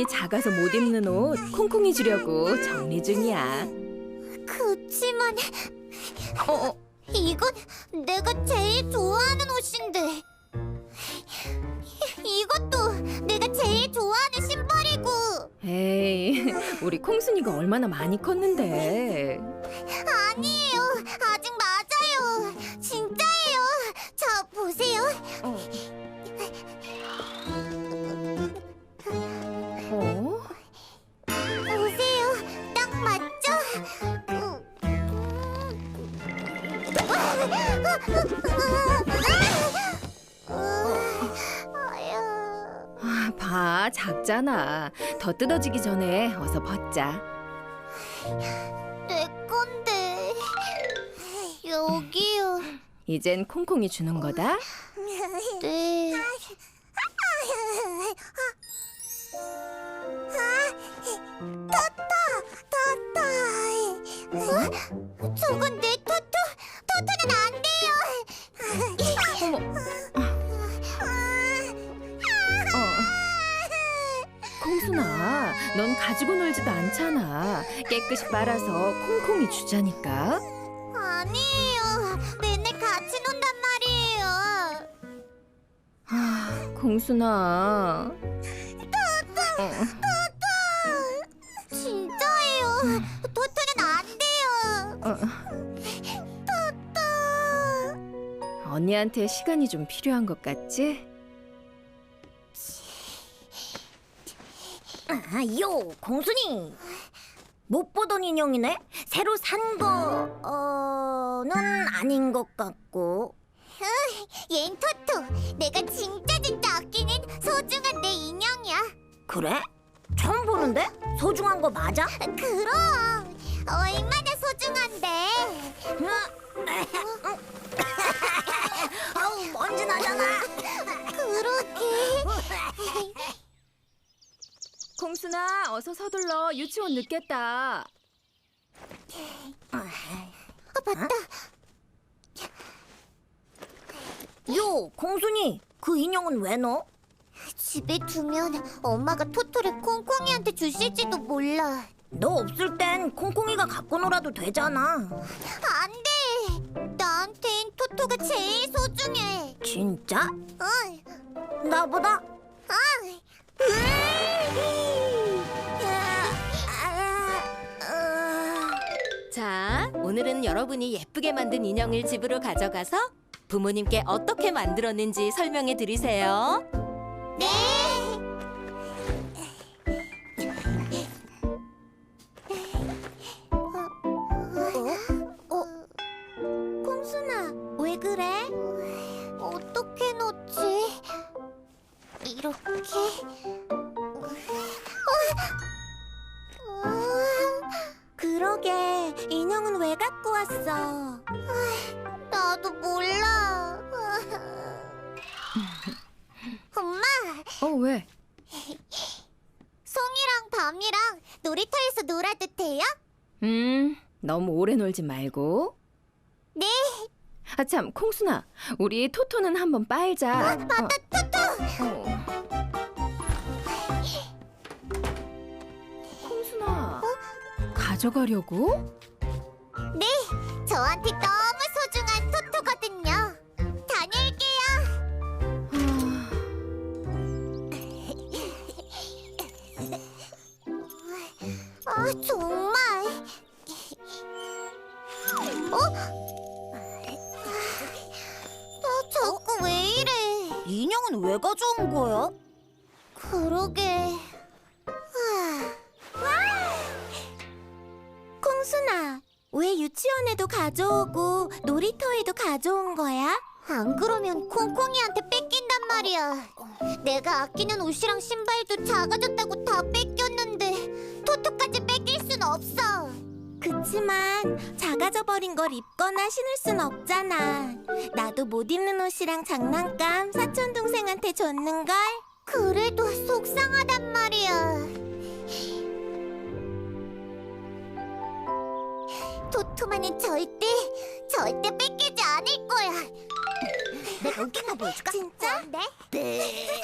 콩순이 작아서 못 입는 옷 콩콩이 주려고 정리 중이야. 그치만 어, 어, 이건 내가 제일 좋아하는 옷인데 이것도 내가 제일 좋아하는 신발이고 에이, 우리 콩순이가 얼마나 많이 컸는데. 아니에요 아직 맞아요 진짜예요 저 보세요 어. 어? 아, 봐, 작잖아. 더 뜯어지기 전에 어서 벗자. 내 건데 여기요. 이젠 콩콩이 주는 거다. 네. 넌 가지고 놀지도 않잖아. 깨끗이 빨아서 콩콩이 주자니까. 아니에요. 맨날 같이 논단 말이에요. 아, 콩순아. 어. 진짜예요. 토토는 안 돼요. 어. 토토. 언니한테 시간이 좀 필요한 것 같지? 요, 공순이. 못 보던 인형이네. 새로 산 거는 아닌 것 같고. 얜 토토. 내가 진짜 진짜 아끼는 소중한 내 인형이야. 그래? 처음 보는데? 소중한 거 맞아? 그럼 얼마나 소중한데? 아우, 먼지 나잖아. 그러게. 콩순아, 어서 서둘러. 유치원 늦겠다. 아 맞다. 요, 공순이. 그 인형은 왜 넣어? 집에 두면 엄마가 토토를 콩콩이한테 주실지도 몰라. 너 없을 땐 콩콩이가 갖고 놀아도 되잖아. 안 돼. 나한텐 토토가 제일 소중해. 진짜? 응. 나보다? 응. 자, 오늘은 여러분이 예쁘게 만든 인형을 집으로 가져가서 부모님께 어떻게 만들었는지 설명해 드리세요. 네. 그러게, 인형은 왜 갖고 왔어? 나도 몰라. 엄마, 어, 왜? 송이랑 밤이랑 놀이터에서 놀아도 돼요? 음, 너무 오래 놀지 말고. 네. 아, 참, 콩순아. 우리 토토는 한번 빨자. 맞다, 토토. 가져가려고? 네, 저한테 너무 소중한 토토거든요. 다녀올게요. 아, 정말. 어? 나 자꾸 왜 이래? 인형은 왜 가져온 거야? 그러게. 놀이터에도 가져온 거야? 안 그러면 콩콩이한테 뺏긴단 말이야. 내가 아끼는 옷이랑 신발도 작아졌다고 다 뺏겼는데 토토까지 뺏길 순 없어. 그치만 작아져 버린 걸 입거나 신을 순 없잖아. 나도 못 입는 옷이랑 장난감 사촌 동생한테 줬는 걸. 그래도 속상하단 말이야. 토토만은 절대 절대 뺏기지 않을 거야. 내가 웃긴 거 보여줄까? 진짜? 네. 네.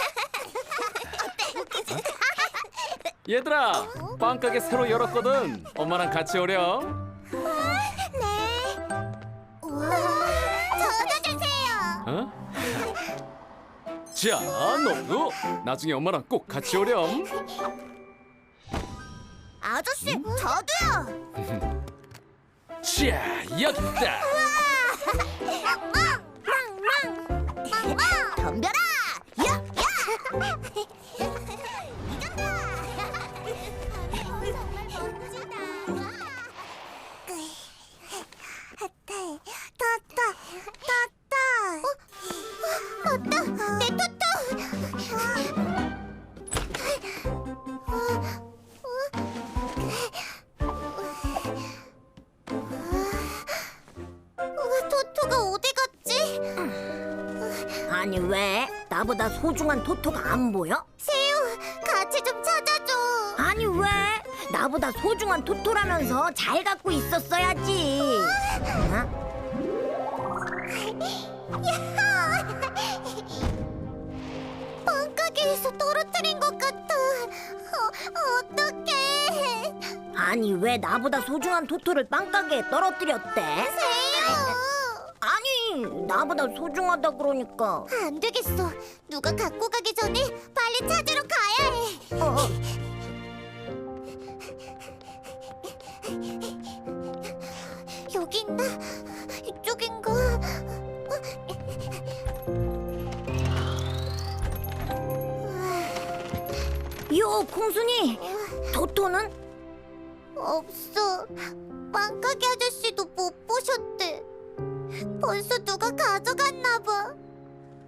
얘들아, 빵가게 새로 열었거든. 엄마랑 같이 오렴. 네. 우와, 저도 주세요. 어? 자, 너도 나중에 엄마랑 꼭 같이 오렴. 아저씨, 저도요. 자, 여기 있다. 덤벼라! 야! 야! 아니 왜? 나보다 소중한 토토가 안 보여? 세유, 같이 좀 찾아줘. 아니 왜? 나보다 소중한 토토라면서 잘 갖고 있었어야지. 어? 빵가게에서 떨어뜨린 것 같아. 어, 어떡해. 아니 왜 나보다 소중한 토토를 빵가게에 떨어뜨렸대? 세유. 아니 나보다 소중하다 그러니까. 안 되겠어. 누가 갖고 가기 전에 빨리 찾으러 가야 해. 어, 어. 여기 있나? 이쪽인가? 요 콩순이 토토는? 없어. 빵가게 아저씨도 못 보셨대. 벌써 누가 가져갔나 봐.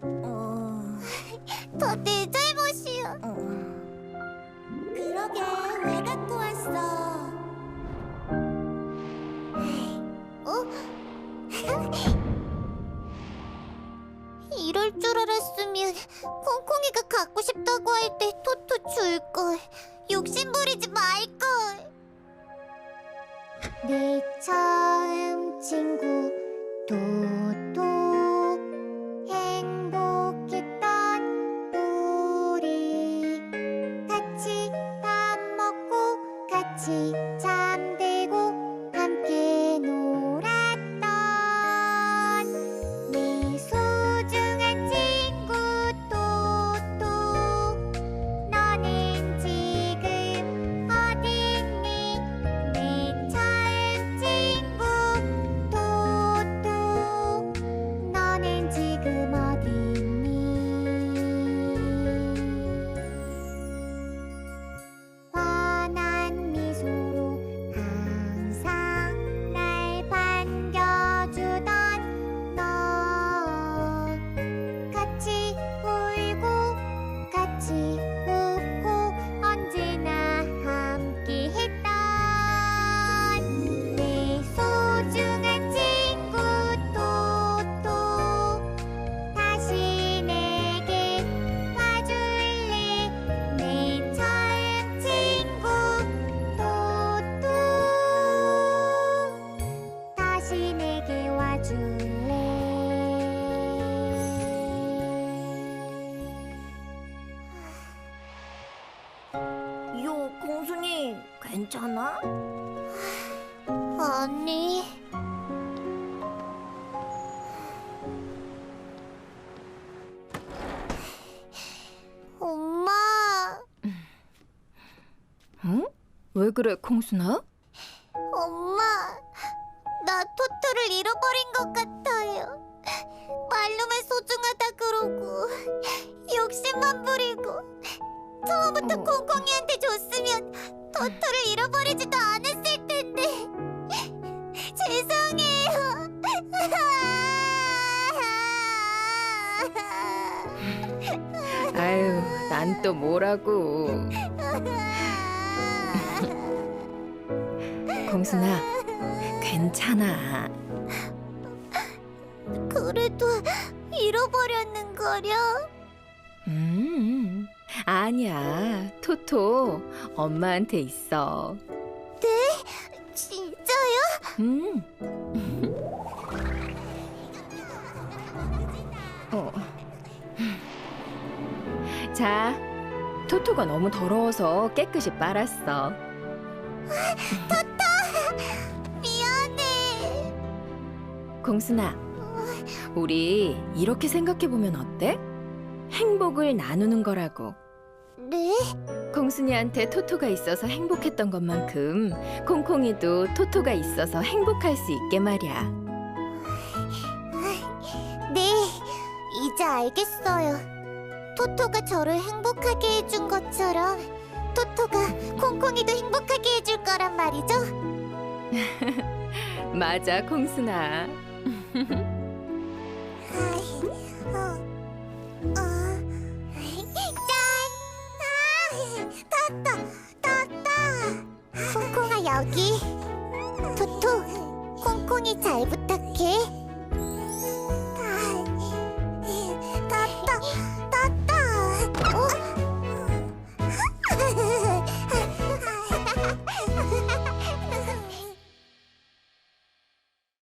어, 다 내 잘못이야. 어. 그러게 왜 갖고 왔어? 어? 이럴 줄 알았으면 콩콩이가 갖고 싶다고 할 때 토토 줄 걸. 욕심 부리지 말 걸. 내 처음 친구 토 괜찮아? 아니 엄마 어? 왜 그래, 콩순아? 엄마 나 토토를 잃어버린 것 같아요 말로만 소중하다 그러고 욕심만 부리고 처음부터 어. 콩콩이한테 줬으면 토토를 잃어버리지도 않았을 텐데 죄송해요 아유, 난 또 뭐라고. 콩순아, 괜찮아. 그래도 잃어버렸는 거려? 음, 아니야. 토토, 엄마한테 있어. 진짜요? 음. 어. 자, 토토가 너무 더러워서 깨끗이 빨았어. 미안해. 공순아, 우리 이렇게 생각해 보면 어때? 행복을 나누는 거라고. 네? 공순이한테 토토가 있어서 행복했던 것만큼 콩콩이도 토토가 있어서 행복할 수 있게 말이야. 네, 이제 알겠어요. 토토가 저를 행복하게 해준 것처럼 토토가 콩콩이도 행복하게 해줄 거란 말이죠? 맞아, 공순아. 짠! 여기. 토토 콩콩이 잘 부탁해